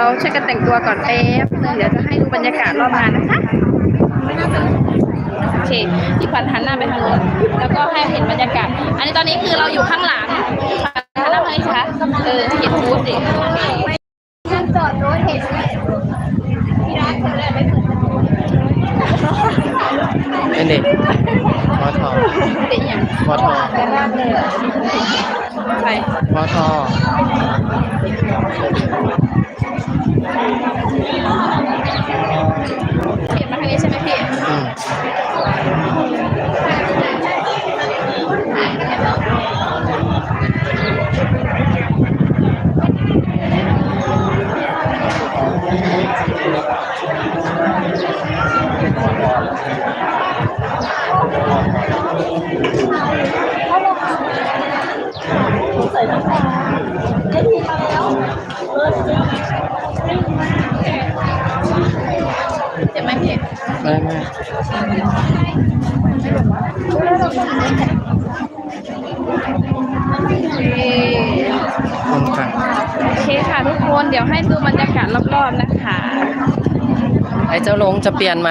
เราช่วยกันแต่งตัวก่อนแป๊บนึงเดี๋ยวจะให้ดูบรรยากาศรอบงานนะคะโอเคพี่ขวัญหันหน้าไปทางโน้นแล้วก็ให้เห็นบรรยากาศ อันนี้ตอนนี้คือเราอยู่ข้างหลังหันหน้ามาเลยคะเออเห็นบูธสิจอดรถเห็นเป็นเด็กพอทอเด็กอย่างพอทอไปพอทอ เปลี่ยนมาทางนี้ใช่ไหมพี่ อืม เจ็บไหมพี่ ไม่ไม่ โอเค คนค่ะ โอเคค่ะทุกคน เดี๋ยวให้ดูบรรยากาศรอบๆนะคะ ไอ้เจ้าลงจะเปลี่ยนไหม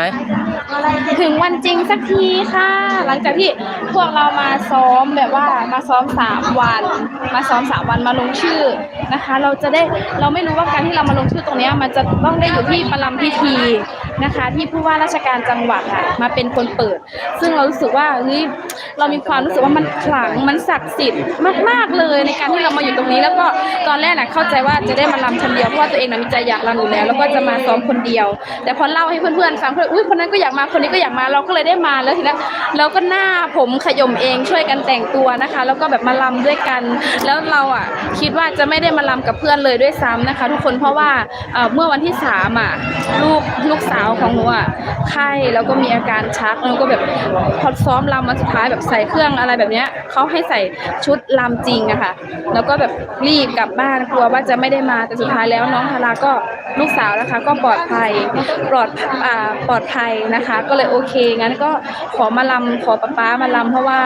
ถึงวันจริงสักทีค่ะ หลังจากที่พวกเรามาซ้อมแบบว่ามาซ้อมสามวัน มาซ้อมสามวันมาลงชื่อนะคะ เราจะได้เราไม่รู้ว่าการที่เรามาลงชื่อตรงเนี้ยมันจะต้องได้อยู่ที่ประลัมพิธี นะคะ ที่ผู้ว่าราชการจังหวัดอะมาเป็นคนเปิด ซึ่งเรารู้สึกว่าเฮ้ยเรามีความรู้สึกว่ามันขลังมันศักดิ์สิทธิ์มาก ๆ เลยในการที่เรามาอยู่ตรงนี้ แล้วก็ตอนแรกน่ะเข้าใจว่าจะได้มาลำคนเดียวเพราะว่าตัวเองน่ะมีใจอยากลำอยู่แล้ว แล้วก็จะมาซ้อมคนเดียว แต่พอเล่าให้เพื่อนๆฟังเพื่อนอุ้ยคนนั้นก็อยากมาคนนี้ก็อยากมาเราก็เลยได้มาแล้วทีนั้นเราก็หน้าผมขยมเองช่วยกันแต่งตัวนะคะ แล้วก็แบบมาลำด้วยกัน แล้วเราอะคิดว่าจะไม่ได้มาลำกับเพื่อนเลยด้วยซ้ำนะคะ ทุกคนเพราะว่าเมื่อวันที่สามอะลูกลูกสาวของหนูอะ ไข้แล้วก็มีอาการชักแล้วก็แบบพอซ้อมลำมาสุดท้ายแบบใส่เครื่องอะไรแบบเนี้ยเขาให้ใส่ชุดลำจริงอะค่ะ แล้วก็แบบรีบกลับบ้านกลัวว่าจะไม่ได้มาแต่สุดท้ายแล้วน้องทาราก็ลูกสาวนะคะ ก็ปลอดภัยปลอดอ่าปลอดภัยนะคะ ก็เลยโอเคงั้นก็ขอมาลำขอป้าป้ามาลำเพราะว่า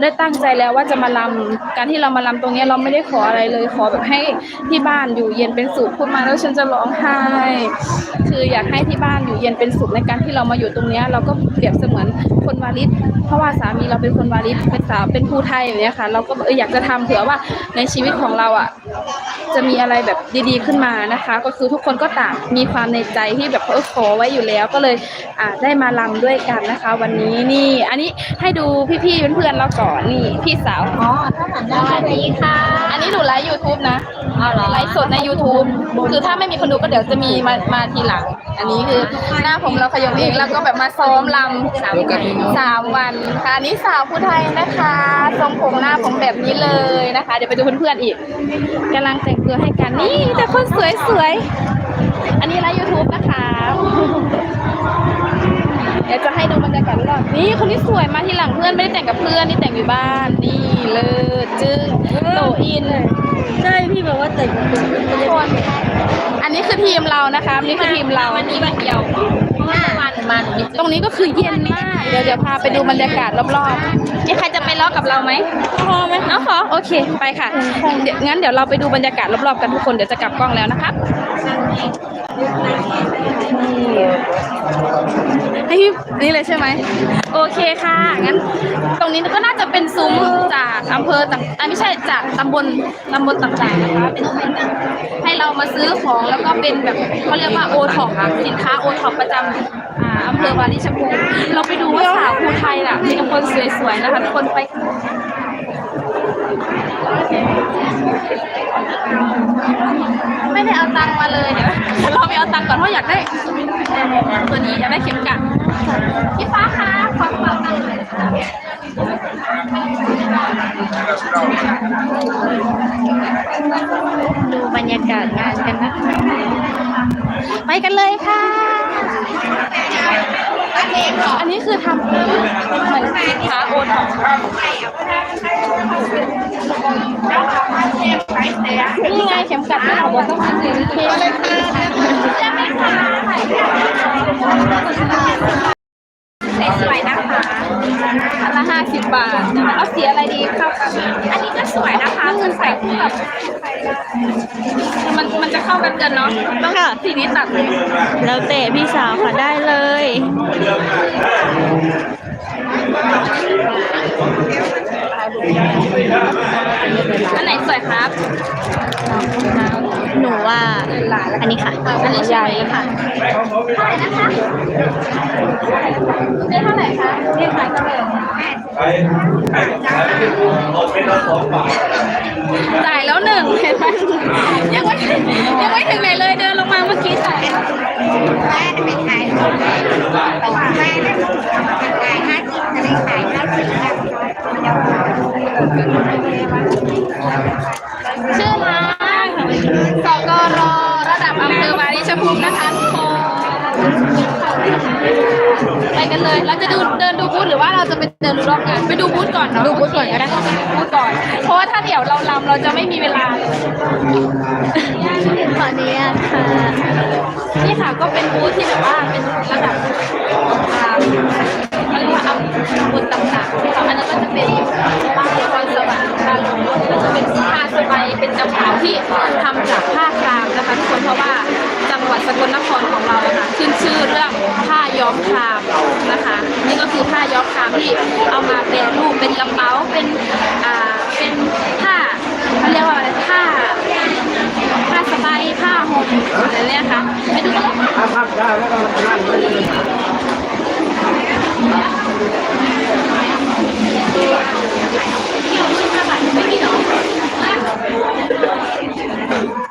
ได้ตั้งใจแล้วว่าจะมาลำการที่เรามาลำตรงเนี้ยเราไม่ได้ขออะไรเลย ขอแบบให้ที่บ้านอยู่เย็นเป็นสุขพูดมาแล้วฉันจะร้องไห้คืออยากให้ที่บ้านอยู่เย็นเป็นสุขในการที่เรามาอยู่ตรงเนี้ยเราก็เปรียบเสมือนคนวาลิดเพราะว่าสามีเราเป็นคนวาลิดเป็นสาวเป็นผู้ไทยอย่างเนี้ยค่ะ เราก็เอออยากจะทำเผื่อว่าในชีวิตของเราอะจะมีอะไรแบบดีๆขึ้นมานะคะ ก็คือทุกคนก็ต่างมีความในใจที่แบบเออขอไว้อยู่แล้วก็เลยอ่าได้มาลำด้วยกันนะคะ วันนี้นี่ อันนี้ให้ดูพี่ๆเพื่อนๆเราก่อนนี่พี่สาวอ๋อถ้าหันหน้าไปดีค่ะ อันนี้หนูไลฟ์ YouTube นะเอาเหรอ ไลฟ์สดใน YouTube คือถ้าไม่มีคนดูก็เดี๋ยวจะมีมามาทีหลัง อันนี้คือหน้าผมเราขยมเองแล้วก็แบบมาซ้อมลำสามวันสามวันค่ะอันนี้สาวผู้ไทยนะคะทรงผมหน้าผมแบบนี้เลยนะคะ เดี๋ยวไปดูเพื่อนๆอีกกำลังแต่งตัวให้กันนี่แต่คนสวยๆอันนี้ไลฟ์ YouTube นะคะเดี๋ยวจะให้ดูบรรยากาศรอบนี่คนนี้สวยมาทีหลังเพื่อนไม่ได้แต่งกับเพื่อนนี่แต่งอยู่บ้านนี่เลิศจึ้งโตอินใช่พี่บอกว่าแต่งตัวเป็นทุกคน อันนี้คือทีมเรานะคะนี่คือทีมเราวันนี้วันเดียวเพราะว่าเมื่อวานหนูมาหนูไม่เจอตรงนี้ก็คือเย็นมากเดี๋ยวเดี๋ยวพาไปดูบรรยากาศรอบๆนี่ใครจะไปล้อกับเราไหมพอไหมเอาขอโอเคไปค่ะเดี๋ยวงั้นเดี๋ยวเราไปดูบรรยากาศรอบๆกันทุกคนเดี๋ยวจะกลับกล้องแล้วนะคะ ให้พี่นี่เลยใช่ไหม โอเคค่ะ งั้น ตรงนี้ก็น่าจะเป็นซุ้มจากอำเภอต่างอะไม่ใช่จากตำบลตำบลต่างๆนะคะเป็นให้เรามาซื้อของแล้วก็เป็นแบบเขาเรียกว่าโอท็อปสินค้าโอท็อปประจำอ่าอำเภอวาริชภูมิเราไปดูว่าสาวภูไทยน่ะมีแต่คนสวยๆนะคะทุกคนไป ไม่ได้เอาตังค์มาเลยเดี๋ยวเราไปเอาตังค์ก่อนเพราะอยากได้ตัวนี้อยากได้เข็มกลัดพี่ฟ้าคะขอฝาตังค์หน่อยค่ะดูบรรยากาศงานกันนะคะไปกันเลยค่ะ อันนี้คือทำเหมือนสินค้าโอท็อปนี่ไงเข็มกัดไม่ขอบอกต้องซื้อเค สเลยค่ะจะไม่ขายสวยๆนะคะอันละห้าสิบบาท เอาสีอะไรดีครับ อันนี้ก็สวยนะคะมันใส่คู่กับมันมันจะเข้ากันกันเนาะต้องสีนี้ตัดเลยแล้วเตะพี่สาวค่ะได้เลย อันไหนสวยครับ หนูว่าอันนี้ค่ะ อันนี้ใหญ่ค่ะเท่าไหร่นะคะเรียกเท่าไหร่คะเรียกขายเท่าไหร่จ่ายแล้วหนึ่งเห็นไหมยังไม่ยังไม่ถึงไหนเลยเดินลงมาเมื่อกี้จ่ายแล้วแม่จะไปขายของแม่แม่ได้ขายห้าสิบจะได้ขายห้าสิบแบบชื่อร้าน สกรระดับอำเภอวาริชภูมินะคะทุกคนไปกันเลยเราจะดูเดินดูบูธหรือว่าเราจะไปเดินดูรอบงานไปดูบูธก่อนเนาะดูบูธก่อนก็ได้บูธก่อน เพราะว่าถ้าเดี๋ยวเราลำเราจะไม่มีเวลาขออนุญาตค่ะนี่ค่ะก็เป็นบูธที่แบบว่าเป็นระดับอ่าเขาเรียกว่าอาวุธต่างๆที่เขาอันนั้นก็จะเป็น เป็นผ้าสบายเป็นจำขาที่ทำจากผ้าครามนะคะทุกคนเพราะว่าจังหวัดสกลนครของเราอะค่ะขึ้นชื่อเรื่องผ้าย้อมครามนะคะ นี่ก็คือผ้าย้อมครามที่เอามาเป็นรูปเป็นกระเป๋าเป็นอ่าเป็นผ้าเขาเรียกว่าอะไรผ้าผ้าสบายผ้าห่มอะไรเนี่ยค่ะไปดูกันเลยอั นนี้คือตำบลเขายวนะคะท่าทางค่ะ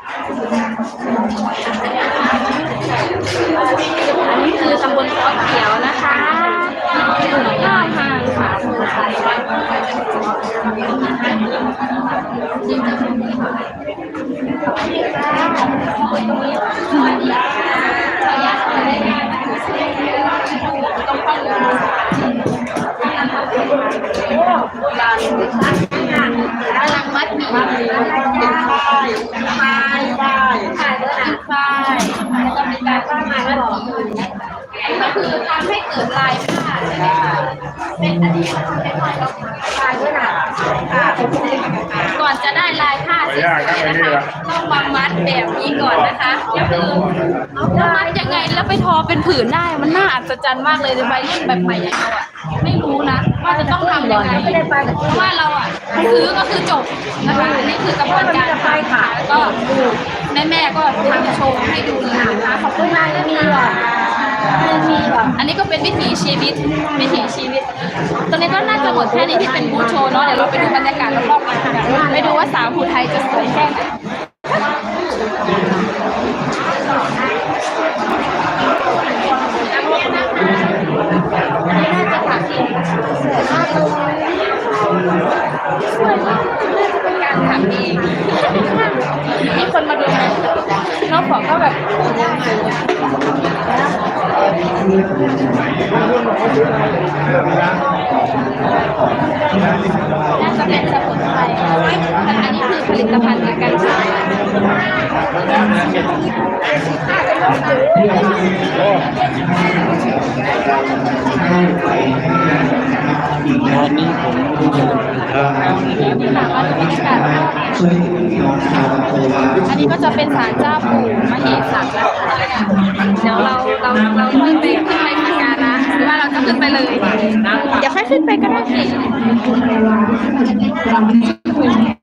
กำลังมัดหมี่เป็นฝ้ายฝ้ายฝ้ายฝ้ายแล้วก็มีการฝ้ายมัดหมี่ก็คือทำให้เกิดลายผ้าใช่ไหมคะเป็นอันนี้เขาทำเป็นลายลายด้วยนะก่อนจะได้ลายผ้าสวยๆนะคะ ต้องมามัดแบบนี้ก่อนนะคะก็คือจะมัดยังไงแล้วไปทอเป็นผืนได้มันน่าอัศจรรย์มากเลยในใบรุ่นแบบใหม่อย่างเราอะไม่รู้นะ ว่าจะต้องทำยังไงเพราะว่าเราอะซื้อก็คือจบนะคะนี่คือกระบวนการทำค่ะแล้วก็แม่แม่ๆก็ทำโชว์ให้ดูเลยนะคะขอบคุณมากเลยค่ะอันนี้ก็เป็นวิถีชีวิตวิถีชีวิต ตอนนี้ก็น่าจะหมดแค่นี้ที่เป็นบูธโชว์เนาะเดี๋ยวเราไปดูบรรยากาศรอบๆกันค่ะไปดูว่าสาวภูไทยจะสวยแค่ไหน น่าจะถักเองสวยไม่น่าจะเป็นการถามเองที่คนมาดูไหมน้องบอกก็แบบน่าจะเป็นสมุนไพรอันนี้คือผลิตภัณฑ์จากการใช้วันนี้ผมจะทำนี่ค่ะก็จะบรรยาการอันนี้ก็จะเป็นศาลเจ้าปู่มเหสักนะคะเดี๋ยวเราเราเราขึ้นไปขึ้นไปสักการะหรือว่าเราจะขึ้นไปเลยเดี๋ยวค่อยขึ้นไปกันโอ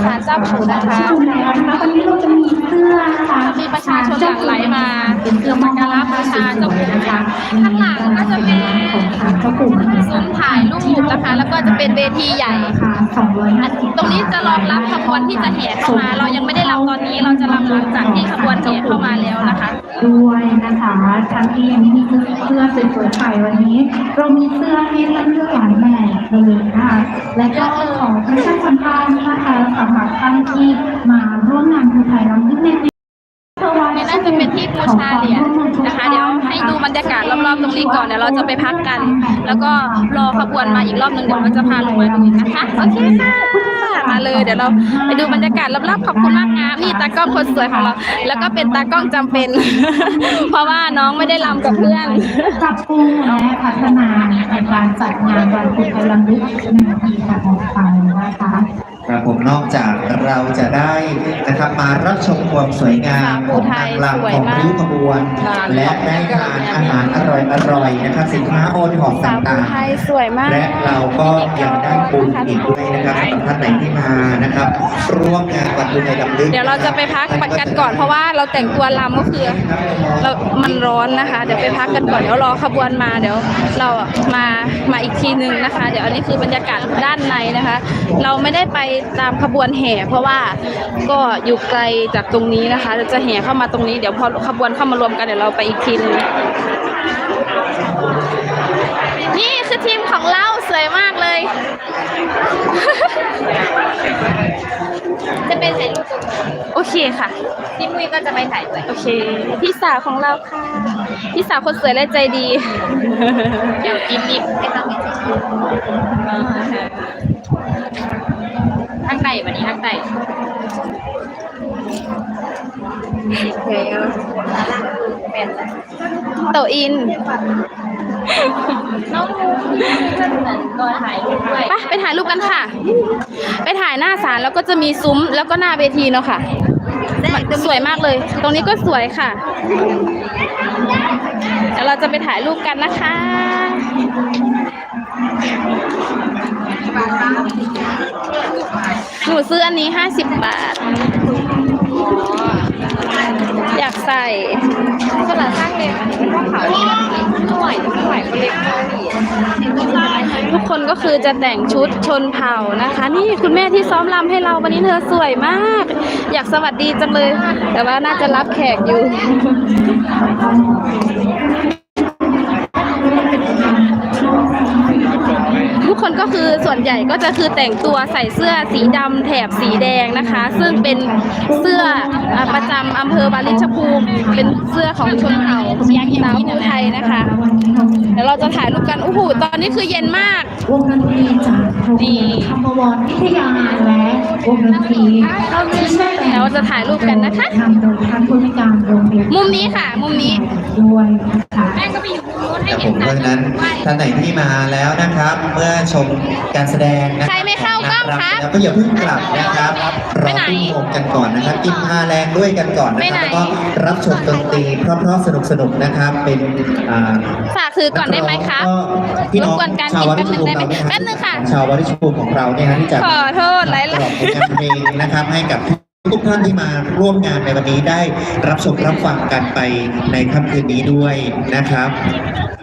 เคนี่ก็จะเป็นศาลเจ้าปู่นะคะวันนี้เราจะมีเสื้อนะคะมีประชาชนหลั่งไหลมาคือสักการะบูชาเจ้าปู่นะคะข้างหลังก็จะเป็นของทางเจ้าปู่มหาซุ้มถ่ายรูปนะคะ แล้วก็จะเป็นเวทีใหญ่ค่ะสองร้อยห้าสิบตรงนี้จะรองรับขบวนที่จะแห่เข้ามา เรายังไม่ได้รับตอนนี้เราจะรับหลังจากที่ขบวนแห่เข้ามาแล้วนะคะด้วยนะคะ ท่านที่ยังไม่มีเสื้อสวยๆใส่วันนี้ เรามีเสื้อให้ท่านเลือกหลายแบบเลยค่ะและก็ขอประชาสัมพันธ์นะคะสำหรับท่านที่มาร่วมงานภูไทยน้ำพึ่ในปีนี่น่าจะเป็นที่บูชาเหรียญนะคะ เดี๋ยวให้ดูบรรยากาศรอบๆตรงนี้ก่อนเดี๋ยวเราจะไปพักกัน แล้วก็รอขบวนมาอีกรอบหนึ่งเดี๋ยวเราจะพาลงมาดูนะคะโอเคค่ะ มาเลย เดี๋ยวเราไปดูบรรยากาศรอบๆขอบคุณมากนะนี่ตากล้องคนสวยของเรา แล้วก็เป็นตากล้องจำเป็น เพราะว่าน้องไม่ได้รำกับเพื่อนปรับปรุงและพัฒนาในการจัดงานวันพุธไทยรำลึกในปีต่อไปนะคะ ครับผมนอกจากเราจะได้นะครับมารับชมความสวยงามของนางรำของริ้วขบวน และได้ทานอาหารอร่อยๆนะครับสินค้าโอท็อปสาวภูต่างไทยสวยมากๆและเราก็ยังได้บุญอีกด้วยนะครับสำหรับท่านไหนที่มานะครับ ร่วมงานวันบุญไทยรำลึกเดี๋ยวเราจะไปพักกันก่อนเพราะว่าเราแต่งตัวรำก็คือเรามันร้อนนะคะ เดี๋ยวไปพักกันก่อนเดี๋ยวรอขบวนมาเดี๋ยว เราอะมามาอีกทีนึงนะคะ เดี๋ยวอันนี้คือบรรยากาศด้านในนะคะ เราไม่ได้ไปตามขบวนแห่ เพราะว่าก็อยู่ไกลจากตรงนี้นะคะเราจะแห่เข้ามาตรงนี้เดี๋ยวพอขบวนเข้ามารวมกันเดี๋ยวเราไปอีกทีนึงนี่คือทีมของเราสวยมากเลย จะเป็นถ่ายรูปโอเคค่ะ พี่มุ้ยก็จะไปถ่ายด้วย โอเค พี่สาวของเราค่ะ พี่สาวคนสวยและใจดี เดี๋ยวยิ้มยิ้มไม่ต้องมีทักไก่ วันนี้ทักไก่เฮ้ยโตอิน น้องมูจะเหมือนตัวถ่ายรูปด้วยไปไปถ่ายรูปกันค่ะ ไปถ่ายหน้าศาลแล้วก็จะมีซุ้มแล้วก็หน้าเวทีเนาะค่ะมันสวยมากเลย ตรงนี้ก็สวยค่ะเดี๋ยวเราจะไปถ่ายรูปกันนะคะ หนูซื้ออันนี้ห้าสิบบาท อยากใส่คนละข้างเลยค่ะเป็นว่าขาเนี่ยไม่ไหวไม่ไหวคนเล็กเลยทุกคนก็คือจะแต่งชุดชนเผ่านะคะ นี่คุณแม่ที่ซ้อมรำให้เราวันนี้เธอสวยมาก อยากสวัสดีจังเลย แต่ว่าน่าจะรับแขกอยู่ ใหญ่ก็จะคือแต่งตัวใส่เสื้อสีดำแถบสีแดงนะคะ ซึ่งเป็นเสื้ออ่าประจำอำเภอวาริชภูมิเป็นเสื้อของชนเผ่าสาวภูไทยนะคะเดี๋ยวเราจะถ่ายรูปกันโอ้โหตอนนี้คือเย็นมากวงดนตรีจากโรงเรียนธรรมวรวิทยาและวงดนตรีที่แม่แต๋เดี๋ยวจะถ่ายรูปกันนะคะนำโดยท่านผู้ในวยการโรงเรียนมุมนี้ค่ะ มุมนี้ด้วยนะคะแม่ก็ไปอยู่มุมนู้นให้ครับผมเพเห็นราะฉะนั้นท่านไหนที่มาแล้วนะครับ เมื่อชมการแสดงนะใครไม่เข้ากล้องคะแล้วก็อย่าเพิ่งกลับนะครับรไปอไหนขึ้นโฮมกันก่อนนะครับกินผ้าแรงด้วยกันก่อนนะไปคไหนรับแล้วก็รับชมดนตรีเพราะๆสนุกๆนะครับ เป็นอ่าฝากถือก่อนได้ไหมคะก็พี่น้องรบกวนการชาวกินวาริชภูมิแป๊เราบนึงได้ไหมเนี่ยแป๊บนึงค่ะ ชาววาริชภูมิของเราเนี่ยนะที่จะขอโทษหลายกล่อมผลงานเพลงนะครับให้กับ ทุกท่านที่มาร่วมงานในวันนี้ได้รับชมรับฟังกันไปในค่ำคืนนี้ด้วยนะครับ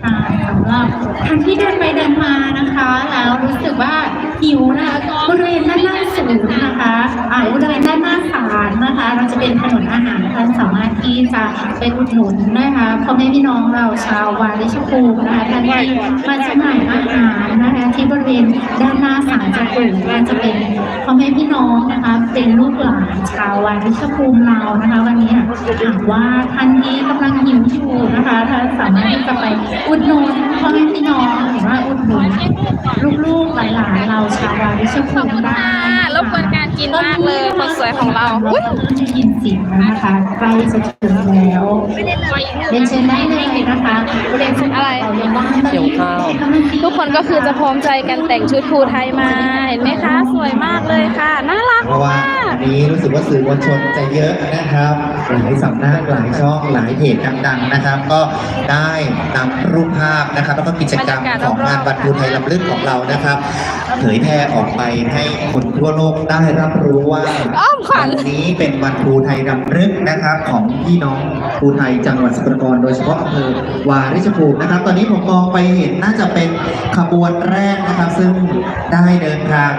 ค่ะสำหรับท่านที่เดินไปเดินมานะคะ แล้วรู้สึกว่าหิวนะคะบริเวณด้านหน้าศูนย์นะคะอ่าบริเวณด้านหน้าศาลนะคะ เราจะเป็นถนนอาหารท่านสามารถที่จะไปอุดหนุนนะคะพ่อแม่พี่น้องเราชาววาริชภูมินะคะท่านที่มาจำหน่ายอาหารนะคะ ที่บริเวณด้านหน้าศาลจะกลุ่มจะเป็นพ่อแม่พี่น้องนะคะ เป็นลูกหลานชาววาริชภูมิเรานะคะ วันนี้หากว่าท่านที่กำลังหิวอยู่นะคะท่านสามารถที่จะไปอุดหนุนพ่อแม่พี่น้องหรือว่าอุดหนุนลูกๆหลานๆเราชาววาริชภูมิได้ค่ะรบกวนการกินมากเลยคนสวยของเราเราอุ๊ยจะยินเสียงแล้วนะคะใกล้จะถึงแล้วเรียนเชิญได้เลยนะคะเรียนเชิญอะไรเรายังว่างตอนนี้ทุกคนก็คือจะพร้อมใจกันแต่งชุดภูไทยมาเห็นไหมคะ สวยมากเลยค่ะ น่ารักเพราะว่ามากวันนี้รู้สึกว่าสื่อมวลชนจะเยอะนะครับหลายสำนักหลายช่องหลายเพจดังๆนะครับ ก็ได้นำรูปภาพนะครับ แล้วก็กิจกรรมของงานบัตรภูไทยลำลึกของเรานะครับ เผยแพร่ออกไปให้คนทั่วโลกได้รับรู้ว่าอ้อมขวัญวันนี้เป็นวันภูไทยรำลึกนะครับ ของพี่น้องภูไทยจังหวัดสกลนครโดยเฉพาะอำเภอวาริชภูมินะครับ ตอนนี้ผมมองไปเห็นน่าจะเป็นขบวนแรกนะครับ ซึ่งได้เดินทาง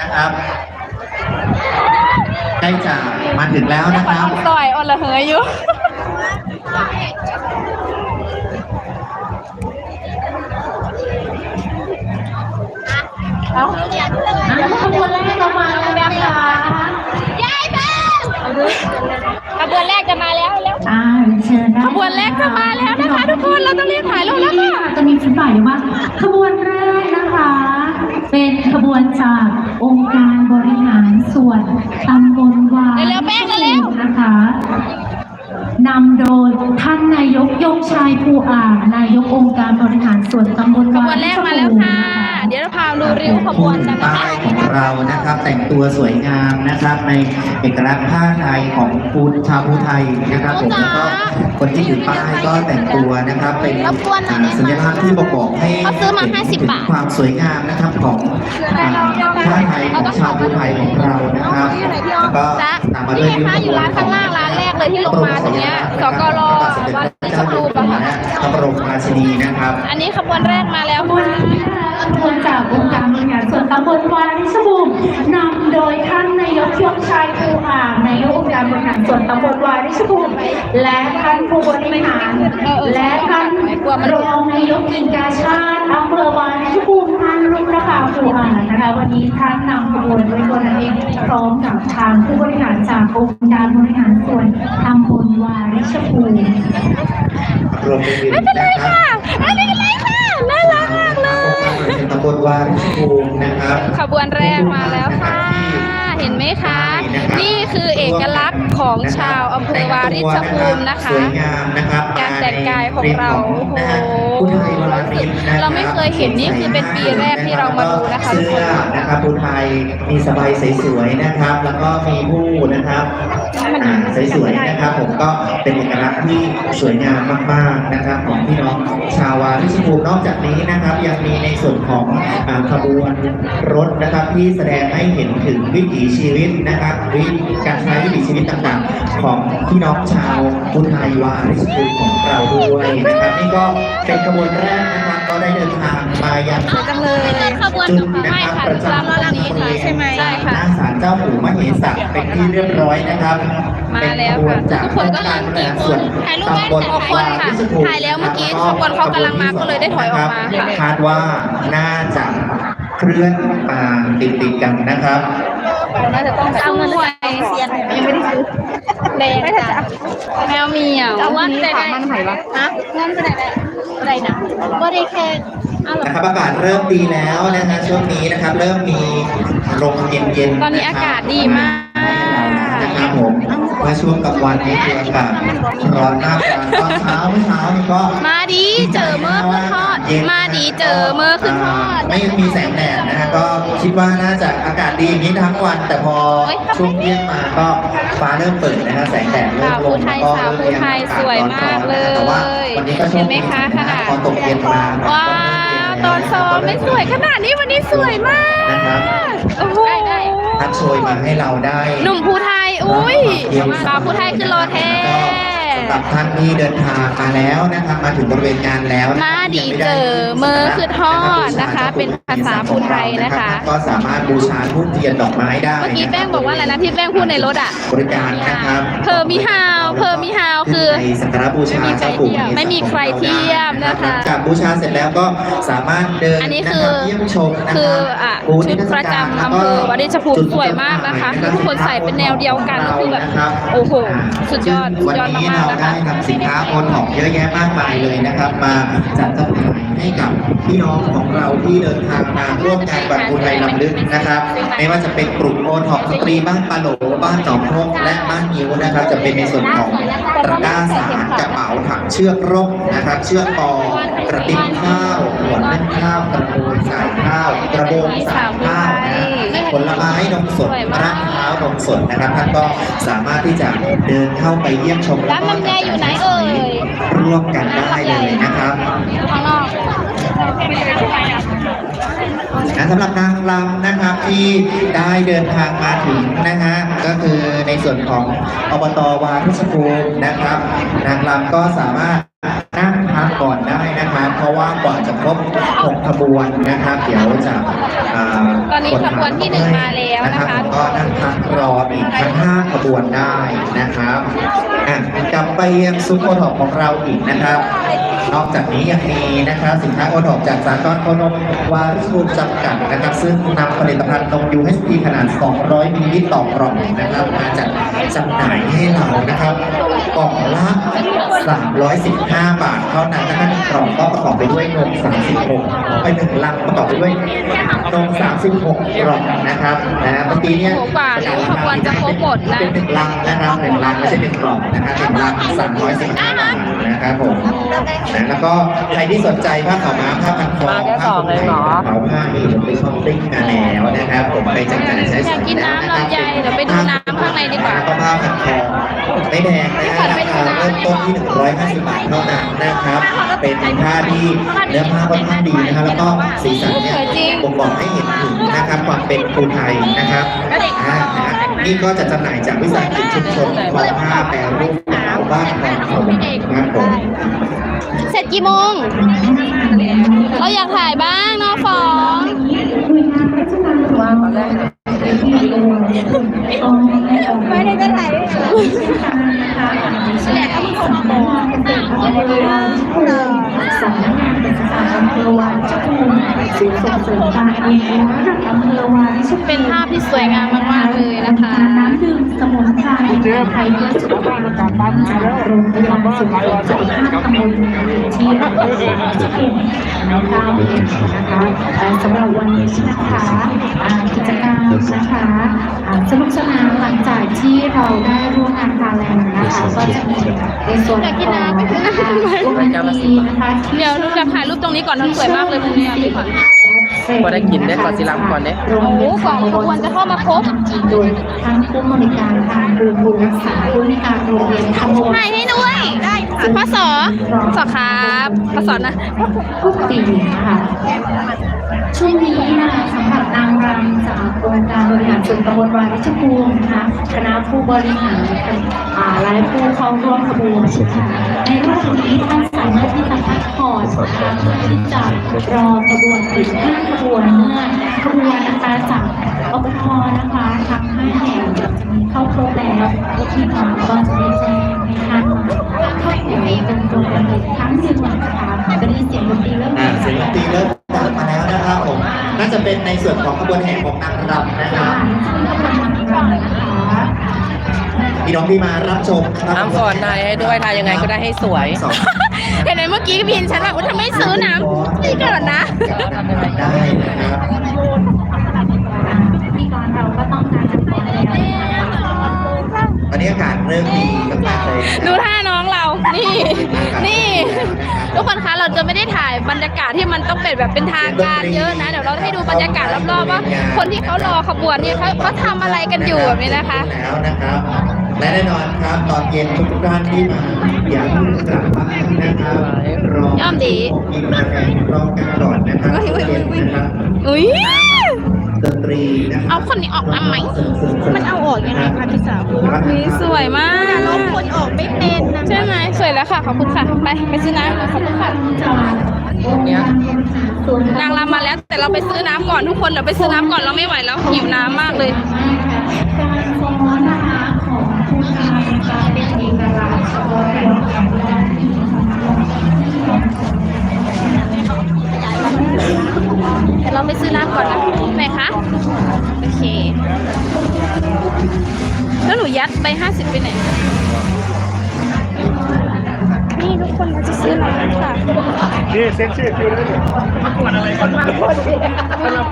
นะครับใก ล้จะมาถึงแล้วนะครับต่อยอ่อนละเหยอยู่แล้วขบวนแรกเรามาแล้วนะคะขบวนแรกจะมาแล้วแล้วอ่าเรียนเชิญได้ขบวนแรกจะมาแล้วนะคะทุกคน เราต้องรีบถ่ายรูปแล้วค่ะจะมีชุดใหม่ว่าขบวนแรกนะคะ เป็นขบวนวนจากองค์การบริหารส่วนตำบลวา เร็วๆแป้งเร็วๆ นะคะนำโดยท่านนายกยงชัยภูอ่าง นายกองค์การบริหารส่วนตำบลขวาบวนแรกมาแล้วค่ะ เดี๋ยวเราพาดูริ้วขบวนกันนะป้าคะยของเรานะครับ แต่งตัวสวยงามนะครับในเอกลักษณ์ผ้าไทยของภูชาวภูไทยนะครับผมแล้วก็คนที่ถือป้ายก็แต่งตัวนะครับ เป็นรบกวนหน่อยได้ไหมสัญลักษณ์ที่บอกบอกให้เขาซื้อมาห็น50ถึงบาทความสวยงามนะครับของอ่าผ้าไทยของชาวภูไทยของเรานะครับ แล้วก็จ๊ะตามมาด้นี่วยไงคะอยู่ร้านข้างล่างร้านแรกเลยที่ลงมาตรงเนี้ยสกลวันชมพูปะค่ะพระบรมราชินีนะครับ อันนี้ขบวนแรกมาแล้วขบวนค่ะขบวนจากองค์การบริหารส่วนตำบลวาริชภูมินำโดยท่านนายกยงชัยภูอ่างนายกองค์การบริหารส่วนตำบลวาริชภูมิและท่านผู้บริหารและท่านรองนายกกิจการชาติอำเภอวาริชภูมิท่านรุ่งนภาภูอ่างนะคะ วันนี้ท่านนำขบวนด้วยตัวเองพร้อมกับทางผู้บริหารจากองค์การบริหารส่วนตำบลวาริชภูมิรวมไปถึงนะครับไม่เป็นไรค่ะน่ารักมากเลยตำบลวาริชภูมินะครับ ขบวนแรกมาแล้วค่ะ เห็นไหมคะ นี่คือเอกลักษณ์ของชาวอำเภอวาริชภูมินะคะสวยงามนะครับการแต่งกายของเราโอ้โหผู้ไทยวาริชนะครับเราไม่เคยเห็นนี่คือเป็นปีแรกที่เรามาดูนะคะทุกเสื้คอนนะครับผู้ไทยมีสบายสวยๆนะครับ แล้วก็มีผู้นะครับอ่าสวยๆนะครับ ผมก็เป็นเอกลักษณ์ที่สวยงามมากๆนะครับ ของพี่น้องชาววาริชภูมินอกจากนี้นะครับ ยังมีในส่วนของอ่าขบวนรถนะครับที่แสดงให้เห็นถึงวิถีชีวิตนะครับวิธีการใช้วิถีชีวิตต่างๆ ของพี่น้องชาวพุทไทยวาริชภูมิของเราด้วยนะครับนี่ก็เป็นขบวนแรกนะครับก็ได้เดินทางมายังจังเลยขบวนจุดนะไม่ครับค่ะประลำจำลำนี้ค่ะใช่ไหมใช่หค่ะน้าศาลเจ้าปู่มเหสักเป็นที่เรียบร้อยนะครับมาแล้วค่ะทุกคนก็เลยกี่คนถ่ายรูปไหมหกคนค่ะถ่ายแล้วเมื่อกี้ขบวนเขากำลังมาก็เลยได้ถอยออกมาค่ะคาดว่าน่าจะเคลื่อนมาติดติดๆกันนะครับ น่าจะต้องเอาเงินไปเซียนยังไม่ได้ซื้อแรงไม่จะแมวเหมียวเอาว่าจะได้มันไผ่ปะฮะเงินจะได้ได้นะว่าได้แค่อ้าวเหรอนะครับอากาศเริ่มดีแล้วนะฮะช่วงนี้นะครับ เริ่มมีลมเย็นๆตอนนี้อากาศดีมากนะครับผม เมื่อช่วงกลางวันนี้คืออากาศร้อนมากตอนเช้าเมื่อเช้านี่ก็มาดีเจอเมื่อขึ้นทอด มาดีเจอเมื่อขึ้นทอด ไม่มีแสงแดดนะฮะก็คิดว่าน่าจะอากาศดีอย่างนี้ทั้งวัน แต่พอเฮ้ยช่วงเที่ยงมาก็ฟ้าเริ่มเปิดนะฮะแสงแดดเริ่มลงสาวแล้วก็ผู้ไทยสาวผู้ไทยสวยมากเลยแต่ว่าวันนี้ก็โชเห็คนไหมดีคะขนาดพอตกเย็นมาว้าวตอนซ้อมไม่สวยขนาดนี้วันนี้สวยมากนะครับโอ้โหทักโชยมาให้เราได้หนุ่มภูไทย อุ้ยสาวภูไทยคือโลเท สำหรับท่านที่เดินทางมาแล้วนะครับมาถึงบริเวณงานแล้วนะมาดีเจอเมื่อคือทอดนะคะ เป็นภาษาภูไทยนะคะ ก็สามารถบูชาทูบเทียนดอกไม้ได้เมื่อกี้แป้งบอกว่าอะไรนะที่แป้งพูดในรถอะบริการนะครับเพอร์มิฮาวเพอร์มิฮาวคือในสักการะบูชาเจ้าปู่ไม่มีใครเทียมนะคะหลังจากบูชาเสร็จแล้วก็สามารถเดินอันนี้คือะรับเยี่ยมชมนะคืรัอบอะบูธชุดประจำอำเภอวาริชภูมิสวยมากนะคะคือทุกคนใส่เป็นแนวเดียวกันก็คือแบบนะครับโอ้โหสุดยอดสุดวันยอดนี้มากเราได้นำสินค้าโอนของเยอะแยะมากมายเลยนะครับ มาจัดจำหน่ายให้กับพี่น้องของเราที่เดินทางมาร่วมงานวันอุทัยลำลึกนะครับ ไม่ว่าจะเป็นกลุ่มโอนของสตรีบ้านปาโหลบ้านหนองพงและบ้านนิ้วนะครับ จะเป็นในส่วนของตะกร้าสารกระเป๋าถังเชือกร่มนะครับ เชือกปอกระติบข้าวหัวนึ่งข้าวกระโปรงสายข้าวกระโบงสายข้าว ผลไม้นมสดมะพร้าวนมสดนะครับท่านก็สามารถที่จะเดินเข้าไปเยี่ยมชมร้านลำไยอยู่ไหนเอ่ยร่วมกันได้เลยนะครับข้างนอกนะสำหรับนางรำนะครับที่ได้เดินทางมาถึงนะฮะก็คือในส่วนของอบตวารุชภูมินะครับ นางรำก็สามารถ นั่งพักก่อนได้นะครับ เพราะว่ากว่าจะครบหกขบวนนะครับ เดี๋ยวจะาตอนนี้ขบวนที่หนึ่งมาแล้วนะคะรับก็นั่งพักรออีกทั้งห้าขบวนได้นะครับอะกลับไปยังซุปโอท็อปของเราอีกนะครับ นอกจากนี้ยังมีนะครับสินค้าโอท็อปจากสากลโคนมวาริสูจำกัดนะครับ ซึ่งนำผลิตภัณฑ์นม UHT ขนาด 200มิลลิลิตรต่อกล่องนะครับ มาจัดจำหน่ายให้เรานะครับกล่องละ315 บาทเท่านั้นนะคะหนึ่งกล่องก็ประกอบไปด้วยนม 36ไปหนึ่งลังประกอบไปด้วยนม 36กล่องนะครับนะเมื่อกี้เนี่ยโอ้กว่ารู้ขบวนจะครบหมดนะเป็นหนึ่งลังนะครับหนึ่งลังไม่ใช่หนึ่งกล่องนะครับหนึ่งลัง315บาทนะครับผมนะแล้วก็ใครที่สนใจผ้าขาวม้าผ้าพันคอมาแค่สองเลยเหรอ ผ้าผ้านี่ผมไปช้อปปิ้งมาแล้วนะครับผมไปจัดการใช้อยากกินน้ำลำไยเดี๋ยวไปดูน้ำข้างในดีกว่า แล้วก็ผ้าพันคอไม่แพงนะฮะราคาเริ่มต้นที่ 150 บาทเท่านั้นนะครับ เป็นผ้าที่เนื้อผ้าค่อนข้างดีนะครับแล้วก็สีสันเนี่ยสวยจริงบ่งบอกให้เห็นถึงนะครับความเป็นภูไทยนะครับอ่านะฮะนี่ก็จะจำหน่ายจากวิสาหกิจชุมชนทอผ้าแปรรูปขาว บ้านคลองผมนะครับผมเสร็จกี่โมง เราอยากถ่ายบ้างเนาะฟองว่างตอนแรกไม่ได้จะถ่ายแหละก็มึงคงโมสำนักงานเป็นสถานอำเภอวาริชภูมิซึ่งส่งเสริมการเรียนรู้ระดับอำเภอวาริชภูมิเป็นภาพที่สวยงามมากๆเลยนะคะน้ำดื่มสมุนไพรไทยเพื่อสุขภาพจากโรงพยาบาลสุขภาพจากห้าตำบลที่อำเภอวาริชภูมิเก้าเองนะคะสำหรับวันนี้นะคะกิจกรรมนะคะสนุกสนานหลังจากที่เราได้ร่วมงานพาแลนด์นะคะก็จะมีในส่วนของนะคะวันนี้นะคะเดี๋ยวหนูจะถ่ายรูปตรงนี้ก่อนทั้งสวยมากเลยพรุ่งนี้พี่ขวัญพอได้กินได้ก่อนสิลำก่อนเด้โอ้โหกล่องขบวนจะเข้ามาครบโดยทั้งผู้บริการทางเรือบุญรักษาผู้บริการโรงเรียนขบวนถ่ายให้ด้วย ได้พศสอครับพศนะทุกปีนะคะช่วงนี้นะคะสำหรับนางรำจากองค์การบริหารส่วนตำบลวาริชภูมินะคะคณะผู้บริหารอ่าและผู้เข้าร่วมขบวนนะคะในรอบนี้ท่านสามารถที่จะพักผ่อนนะคะเพื่อที่จะรอขบวนอีกห้าขบวนเมื่อขบวนนะคะจากอบตนะคะทำให้แห่งจะมีเข้าครบแล้วที่น้องก็จะได้แจ้งให้ท่านเข้าแถวเป็นตัวกันอีกครั้งหนึ่งนะคะจะได้ยินเสียงดนตรีเริ่มอ่าเสียงดนตรีเริ่ม ดังมาแล้วนะครับผมน่าจะเป็นในส่วนของขบวนแห่ของนางรำนะครับพี่น้องที่มารับชมครับน้ำก่อนนายให้ด้วยนายยังไงก็ได้ให้สวยสองเห็นไหมเมื่อกี้พี่เห็นฉันแบบว่าทำไมซื้อน้ำนี่ก่อนนะได้นะครับพิธีกรเราก็ต้องการจะขอแล้วนะคะตอนนี้อากาศเริ่มดีมากๆเลยนะครับดูท่าน้องเรา นี่ นี่ ทุกคนคะเราจะไม่ได้ถ่ายบรรยากาศที่มันต้องเป็นแบบเป็นทางการเยอะนะ เดี๋ยวเราให้ดูบรรยากาศรอบๆว่า คนที่เขารอขบวนเนี่ยเขาเขาทำอะไรกันอยู่แบบนี้นะคะแล้วนะครับและแน่นอนครับตอนเย็นทุกๆท่านที่มาอย่าเพิ่งกลับบ้านนะครับรอย่อมดีกินกาแฟรอกันก่อนนะครับอุ๊ยอุ๊ยอุ๊ยอุ๊ยนะครับอุ้ยดนตรีนะครับเอาคนนี้ออกมาไหมมันเอาออกยังไงคะพี่สาวนี่สวยมากลบคนออกไม่เป็นนะ ใช่ไหมสวยแล้วค่ะ ขอบคุณค่ะ ไป ไปซื้อน้ำขอบคุณค่ะเนี้ยนางรำมาแล้ว แต่เราไปซื้อน้ำก่อนทุกคนเดี๋ยวไปซื้อน้ำก่อนเราไม่ไหวแล้วหิวน้ำมากเลยการฟ้อนนะคะของผู้ชายนะคะเป็นเอกลักษณ์เฉพาะตัวของเราเดี๋ยวเราไปซื้อน้ำก่อนนะไหนคะโอเค แล้วหนูยัดไปห้าสิบไปไหน นี่ทุกคนเราจะซื้อน้ำค่ะนี่เซ็นชื่อคิวได้เลยมาปวดอะไรกันมา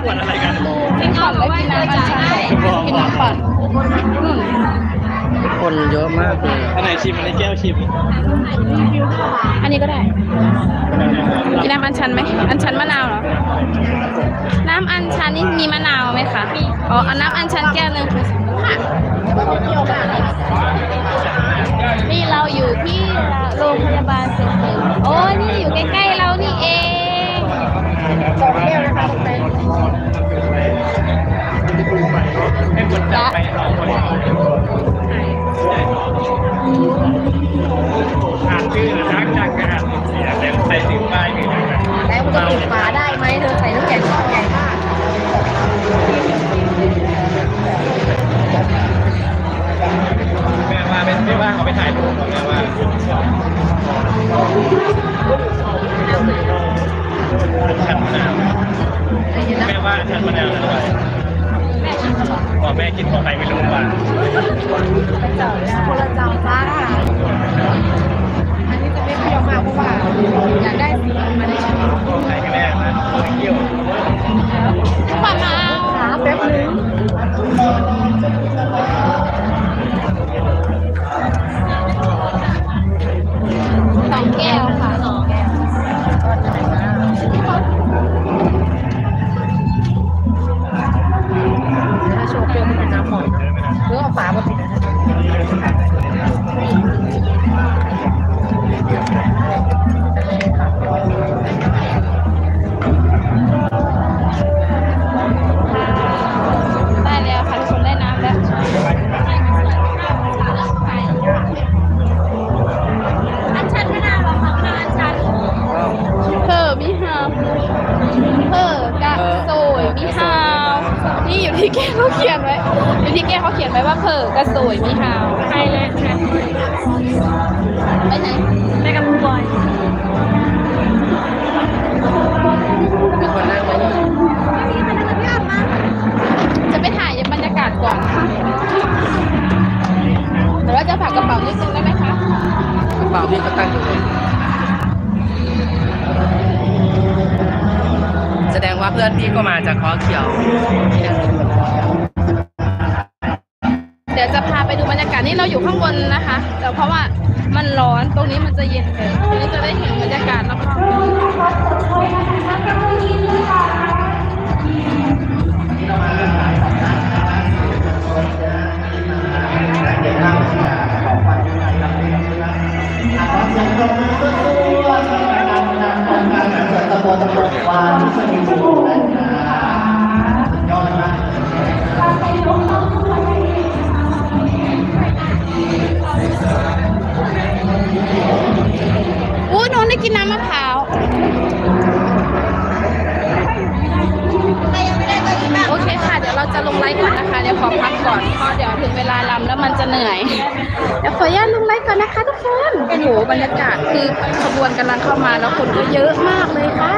ปวดอะไรกันกินก่อนแล้วกินน้ำอัญชันกินน้ำก่อนอืมคนเยอะมากเลยอันไหนชิมอันไหนแก้วชิม อันนี้ก็ได้ กินน้ำอัญชันไหม อัญชันมะนาวเหรอ น้ำอัญชันนี่มีมะนาวไหมคะ อ๋อเอาน้ำอัญชันแก้วหนึ่งค่ะ นี่เราอยู่ที่โรงพยาบาลเสริมโอ้ยนี่อยู่ใกล้ๆเรานี่เองสองแก้วนะคะให้คนจับไปสองคนอ่านชื่อจักจักกันเสียแต่ใส่ถึงป้ายหนึ่งนะครับแล้วมันจะปิดฝาได้ไหมเธอใส่น้ำแข็งก้อนใหญ่มาก ไปถ่ายรูปของแม่ว่าชันมะนาวแม่ว่าชันมะนาวอร่อยบอกแม่กินของใครไม่รู้ว่าเจ้าคนละเจ้าจ้าอันนี้จะไม่ค่ยอมมาเพราะว่าอยากได้สีมาไในชีวิตใครแม่นะเกี่ยวประมาณสามแป๊บนึง แก้วค่ะสองแก้วถ้าโชว์เปรี้ยวมันเป็นน้ำหอมหรือเอาฝาบาปิดนะ ก้เขาเขียนไว้ว่าเผอกกระสวยมีหาวใครเลยค่ะไปไหนไปกับคุณบอยมีคนนั่งไหมนี่จะไปถ่ายบรรยากาศก่อนแต่ว่าจะฝากกระเป๋านิดนึงได้ไหมคะกระเป๋าพี่ก็ตั้งอยู่เลยแสดงว่าเพื่อนพี่ก็มาจากคอเขียวที่นั่งอยู่ เดี๋ยวจะพาไปดูบรรยากาศนี่เราอยู่ข้างบนนะคะ แต่เพราะว่ามันร้อนตรงนี้มันจะเย็นเลยตรงนี้จะได้เห็นบรรยากาศรอบๆ นะคะทุกคนโอ้โหบรรยากาศคือขบวนกำลังเข้ามาแล้วคนก็เยอะมากเลยค่ะ